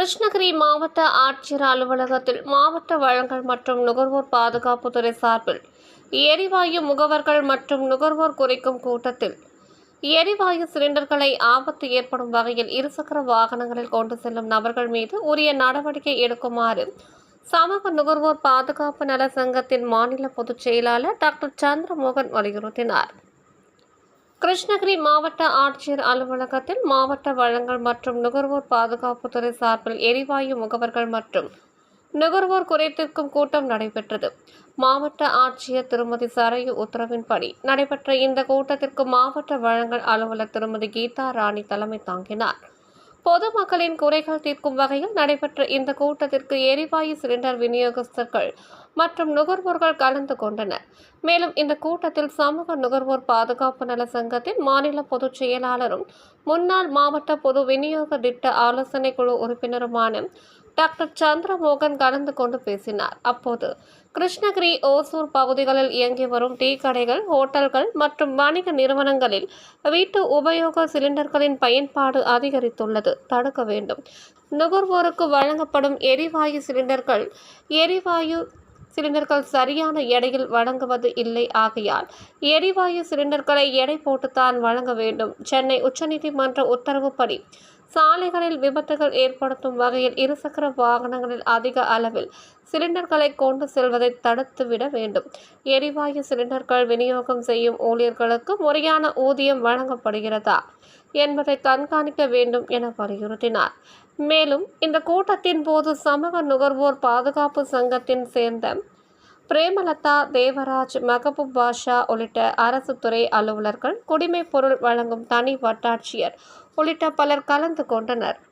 கிருஷ்ணகிரி மாவட்ட ஆட்சியர் அலுவலகத்தில் மாவட்ட வழங்கல் மற்றும் நுகர்வோர் பாதுகாப்புத்துறை சார்பில் எரிவாயு முகவர்கள் மற்றும் நுகர்வோர் குறைக்கும் கூட்டத்தில் எரிவாயு சிலிண்டர்களை ஆபத்து ஏற்படும் வகையில் இருசக்கர வாகனங்களில் கொண்டு செல்லும் நபர்கள் மீது உரிய நடவடிக்கை எடுக்குமாறு சமூக நுகர்வோர் பாதுகாப்பு நல சங்கத்தின் மாநில பொதுச் செயலாளர் டாக்டர் சந்திரமோகன் வலியுறுத்தினார். கிருஷ்ணகிரி மாவட்ட ஆட்சியர் அலுவலகத்தில் மாவட்ட வளங்கள் மற்றும் நுகர்வோர் பாதுகாப்புத்துறை சார்பில் எரிவாயு முகவர்கள் மற்றும் நுகர்வோர் குறைத்திருக்கும் கூட்டம் நடைபெற்றது. மாவட்ட ஆட்சியர் திருமதி சரையு உத்தரவின்படி நடைபெற்ற இந்த கூட்டத்திற்கு மாவட்ட வழங்கல் அலுவலர் திருமதி கீதா ராணி தலைமை தாங்கினார். பொதுமக்களின் குறைகள் தீர்க்கும் வகையில் நடைபெற்ற இந்த கூட்டத்திற்கு எரிவாயு சிலிண்டர் விநியோகஸ்தர்கள் மற்றும் நுகர்வோர்கள் கலந்து கொண்டனர். மேலும் இந்த கூட்டத்தில் சமூக நுகர்வோர் பாதுகாப்பு நல சங்கத்தின் மாநில பொதுச் செயலாளரும் முன்னாள் மாவட்ட பொது விநியோக திட்ட ஆலோசனை குழு உறுப்பினருமான டாக்டர் சந்திரமோகன் கலந்து கொண்டு பேசினார். அப்போது கிருஷ்ணகிரி ஓசூர் பகுதிகளில் இயங்கி வரும் டீ கடைகள் ஹோட்டல்கள் மற்றும் வணிக நிறுவனங்களில் வீட்டு உபயோக சிலிண்டர்களின் பயன்பாடு அதிகரித்துள்ளது. தடுக்க வேண்டும். நுகர்வோருக்கு வழங்கப்படும் எரிவாயு சிலிண்டர்கள் எரிவாயு சிலிண்டர்கள் சரியான எடையில் வழங்குவது இல்லை ஆகையால். எரிவாயு சிலிண்டர்களை எடை போட்டுத்தான் வழங்க வேண்டும். சென்னை உச்சநீதிமன்ற உத்தரவுப்படி சாலைகளில் விபத்துகள் ஏற்படுத்தும் வகையில் இருசக்கர வாகனங்களில் அதிக அளவில் சிலிண்டர்களை கொண்டு செல்வதை தடுத்துவிட வேண்டும். எரிவாயு சிலிண்டர்கள் விநியோகம் செய்யும் ஊழியர்களுக்கு முறையான ஊதியம் வழங்கப்படுகிறதா என்பதை கண்காணிக்க வேண்டும் என வலியுறுத்தினார். மேலும் இந்த கூட்டத்தின் போது சமூக நுகர்வோர் பாதுகாப்பு சங்கத்தின் சேர்ந்த பிரேமலதா தேவராஜ் மகபூப் பாஷா உள்ளிட்ட அரசு துறை அலுவலர்கள் குடிமைப் பொருள் வழங்கும் தனி வட்டாட்சியர் உள்ளிட்ட பலர் கலந்து கொண்டனர்.